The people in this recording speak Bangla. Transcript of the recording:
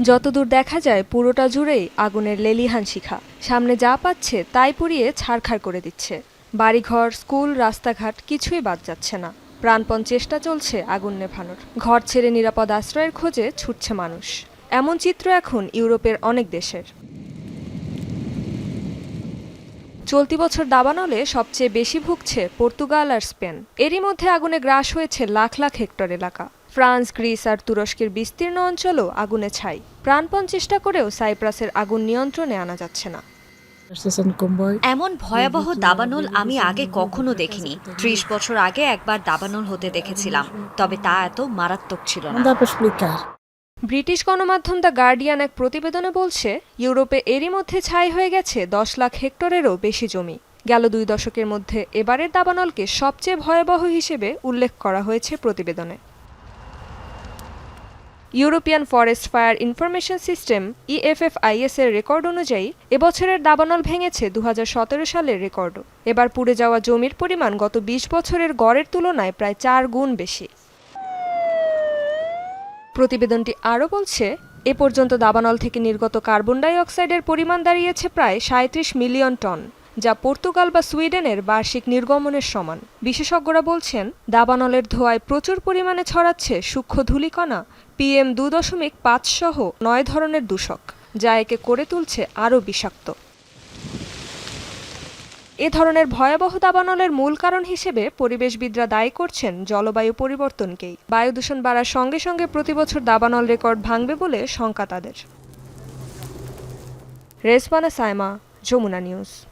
যতদূর দেখা যায়, পুরোটা জুড়েই আগুনের লেলিহান শিখা। সামনে যা পাচ্ছে, তাই পুড়িয়ে ছাড়খাড় করে দিচ্ছে। বাড়িঘর, স্কুল, রাস্তাঘাট কিছুই বাদ যাচ্ছে না। প্রাণপণ চেষ্টা চলছে আগুন নেভানোর। ঘর ছেড়ে নিরাপদ আশ্রয়ের খোঁজে ছুটছে মানুষ। এমন চিত্র এখন ইউরোপের অনেক দেশের। চলতি বছর দাবানলে সবচেয়ে বেশি ভুগছে পর্তুগাল আর স্পেন। এরই মধ্যে আগুনে গ্রাস হয়েছে লাখ লাখ হেক্টর এলাকা। ফ্রান্স গ্রিস আর তুরস্কের বিস্তীর্ণ অঞ্চলও আগুনে ছাই। প্রাণপণ চেষ্টা করেও সাইপ্রাসের আগুন নিয়ন্ত্রণে আনা যাচ্ছে না। এমন ভয়াবহ দাবানল আমি আগে কখনো দেখিনি। ত্রিশ বছর আগে একবার দাবানল হতে দেখেছিলাম তবে তা এত মারাত্মক ছিল না। ব্রিটিশ গণমাধ্যম দ্য গার্ডিয়ান এক প্রতিবেদনে বলছে ইউরোপে এরই মধ্যে ছাই হয়ে গেছে দশ লাখ হেক্টরেরও বেশি জমি। গেল দুই দশকের মধ্যে এবারের দাবানলকে সবচেয়ে ভয়াবহ হিসেবে উল্লেখ করা হয়েছে প্রতিবেদনে। European forest fire information system EFFIS এর রেকর্ড অনুযায়ী, এবছরের দাবানল ভেঙেছে দু হাজার সতেরো সালের রেকর্ডও এবার পুড়ে যাওয়া জমির পরিমাণ গত ২০ বছরের গড়ের তুলনায় প্রায় চার গুণ বেশি। প্রতিবেদনটি আরও বলছে, এ পর্যন্ত দাবানল থেকে নির্গত কার্বন ডাই অক্সাইডের পরিমাণ দাঁড়িয়েছে প্রায় সাঁত্রিশ মিলিয়ন টন। যা পর্তুগাল বা সুইডেনের বার্ষিক নির্গমনের সমান। বিশেষজ্ঞরা বলছেন, দাবানলের ধোঁয়ায় প্রচুর পরিমাণে ছড়াচ্ছে সূক্ষ্ম ধূলিকণা, পিএম দু দশমিক পাঁচ সহ নয় ধরনের দূষক, যা একে করে তুলছে আরও বিষাক্ত। এ ধরনের ভয়াবহ দাবানলের মূল কারণ হিসেবে পরিবেশবিদরা দায়ী করছেন জলবায়ু পরিবর্তনকেই। বায়ু দূষণ বাড়ার সঙ্গে সঙ্গে প্রতিবছর দাবানল রেকর্ড ভাঙবে বলে শঙ্কা তাদের। রেসমানা সাইমা, যমুনা নিউজ।